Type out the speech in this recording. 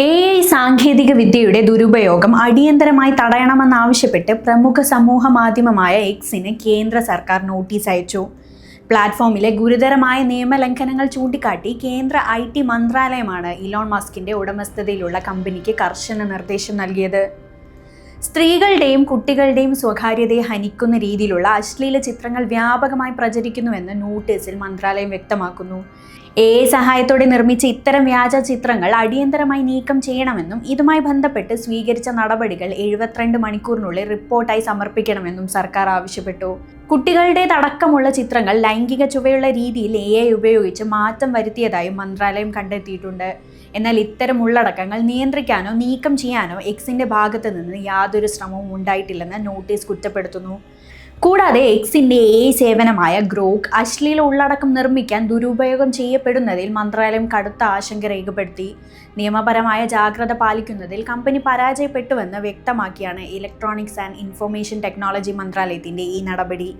A I സാങ്കേതിക വിദ്യയുടെ ദുരുപയോഗം അടിയന്തരമായി തടയണമെന്നാവശ്യപ്പെട്ട് പ്രമുഖ സമൂഹ മാധ്യമമായ എക്സിന് കേന്ദ്ര സർക്കാർ നോട്ടീസ് അയച്ചു. പ്ലാറ്റ്ഫോമിലെ ഗുരുതരമായ നിയമലംഘനങ്ങൾ ചൂണ്ടിക്കാട്ടി കേന്ദ്ര ഐ ടി മന്ത്രാലയമാണ് ഇലോൺ മസ്കിന്റെ ഉടമസ്ഥതയിലുള്ള കമ്പനിക്ക് കർശന നിർദ്ദേശം നൽകിയത്. സ്ത്രീകളുടെയും കുട്ടികളുടെയും സ്വകാര്യതയെ ഹനിക്കുന്ന രീതിയിലുള്ള അശ്ലീല ചിത്രങ്ങൾ വ്യാപകമായി പ്രചരിക്കുന്നുവെന്ന് നോട്ടീസിൽ മന്ത്രാലയം വ്യക്തമാക്കുന്നു. എ സഹായത്തോടെ നിർമ്മിച്ച ഇത്തരം വ്യാജ ചിത്രങ്ങൾ അടിയന്തരമായി നീക്കം ചെയ്യണമെന്നും ഇതുമായി ബന്ധപ്പെട്ട് സ്വീകരിച്ച നടപടികൾ എഴുപത്തിരണ്ട് മണിക്കൂറിനുള്ളിൽ റിപ്പോർട്ടായി സമർപ്പിക്കണമെന്നും സർക്കാർ ആവശ്യപ്പെട്ടു. കുട്ടികളുടേതടക്കമുള്ള ചിത്രങ്ങൾ ലൈംഗിക ചുവയുള്ള രീതിയിൽ എ ഐ ഉപയോഗിച്ച് മാറ്റം വരുത്തിയതായും മന്ത്രാലയം കണ്ടെത്തിയിട്ടുണ്ട്. എന്നാൽ ഇത്തരം ഉള്ളടക്കങ്ങൾ നിയന്ത്രിക്കാനോ നീക്കം ചെയ്യാനോ എക്സിന്റെ ഭാഗത്തു നിന്ന് യാതൊരു ശ്രമവും ഉണ്ടായിട്ടില്ലെന്ന് നോട്ടീസ് കുറ്റപ്പെടുത്തുന്നു. കൂടാതെ എക്സിന്റെ എ സേവനമായ ഗ്രോക്ക് അശ്ലീല ഉള്ളടക്കം നിർമ്മിക്കാൻ ദുരുപയോഗം ചെയ്യപ്പെടുന്നതിൽ മന്ത്രാലയം കടുത്ത ആശങ്ക രേഖപ്പെടുത്തി. നിയമപരമായ ജാഗ്രത പാലിക്കുന്നതിൽ കമ്പനി പരാജയപ്പെട്ടുവെന്ന് വ്യക്തമാക്കിയാണ് ഇലക്ട്രോണിക്സ് ആൻഡ് ഇൻഫർമേഷൻ ടെക്നോളജി മന്ത്രാലയത്തിന്റെ ഈ നടപടി.